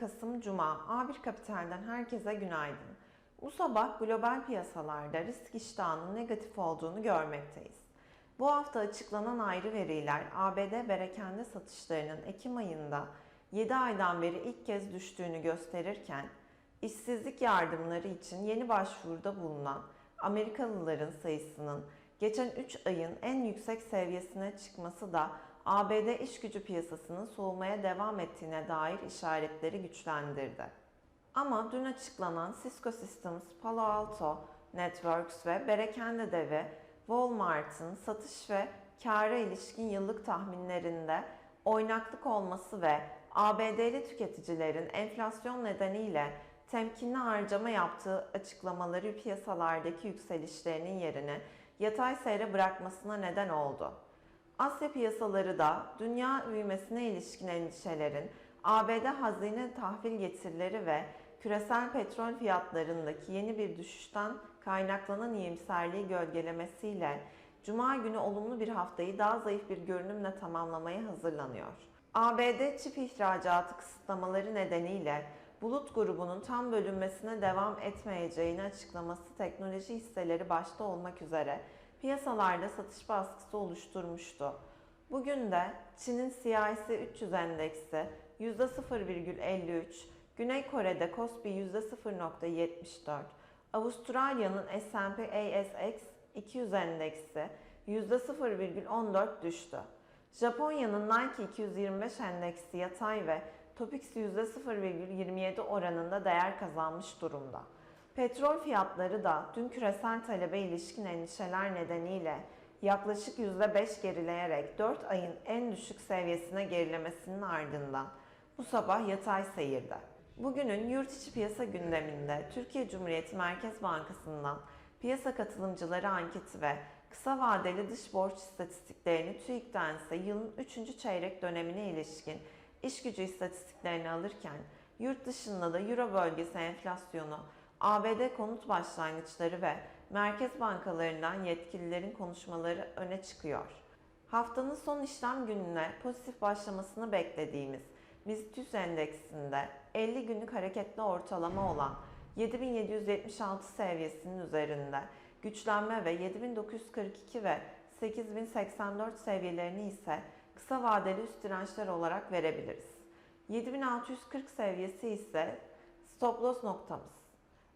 17 Kasım Cuma A1 Kapital'den herkese günaydın. Bu sabah global piyasalarda risk iştahının negatif olduğunu görmekteyiz. Bu hafta açıklanan ayrı veriler ABD berekende satışlarının Ekim ayında 7 aydan beri ilk kez düştüğünü gösterirken, işsizlik yardımları için yeni başvuruda bulunan Amerikalıların sayısının geçen 3 ayın en yüksek seviyesine çıkması da ABD iş gücü piyasasının soğumaya devam ettiğine dair işaretleri güçlendirdi. Ama dün açıklanan Cisco Systems, Palo Alto Networks ve Berekende devi Walmart'ın satış ve kâra ilişkin yıllık tahminlerinde oynaklık olması ve ABD'li tüketicilerin enflasyon nedeniyle temkinli harcama yaptığı açıklamaları piyasalardaki yükselişlerinin yerini yatay seyre bırakmasına neden oldu. Asya piyasaları da dünya büyümesine ilişkin endişelerin ABD hazine tahvil getirileri ve küresel petrol fiyatlarındaki yeni bir düşüşten kaynaklanan iyimserliği gölgelemesiyle Cuma günü olumlu bir haftayı daha zayıf bir görünümle tamamlamaya hazırlanıyor. ABD çip ihracatı kısıtlamaları nedeniyle Bulut grubunun tam bölünmesine devam etmeyeceğini açıklaması teknoloji hisseleri başta olmak üzere piyasalarda satış baskısı oluşturmuştu. Bugün de Çin'in CIC 300 endeksi %0,53, Güney Kore'de Kospi %0,74, Avustralya'nın S&P ASX 200 endeksi %0,14 düştü. Japonya'nın Nike 225 endeksi yatay ve Topix %0,27 oranında değer kazanmış durumda. Petrol fiyatları da dün küresel talebe ilişkin endişeler nedeniyle yaklaşık %5 gerileyerek 4 ayın en düşük seviyesine gerilemesinin ardından bu sabah yatay seyirde. Bugünün yurt içi piyasa gündeminde Türkiye Cumhuriyeti Merkez Bankası'ndan piyasa katılımcıları anketi ve kısa vadeli dış borç istatistiklerini TÜİK'ten ise yılın 3. çeyrek dönemine ilişkin iş gücü istatistiklerini alırken yurt dışında da Euro bölgesi enflasyonu, ABD konut başlangıçları ve merkez bankalarından yetkililerin konuşmaları öne çıkıyor. Haftanın son işlem gününe pozitif başlamasını beklediğimiz BIST endeksinde 50 günlük hareketli ortalama olan 7776 seviyesinin üzerinde güçlenme ve 7942 ve 8084 seviyelerini ise kısa vadeli üst dirençler olarak verebiliriz. 7640 seviyesi ise stop loss noktamız.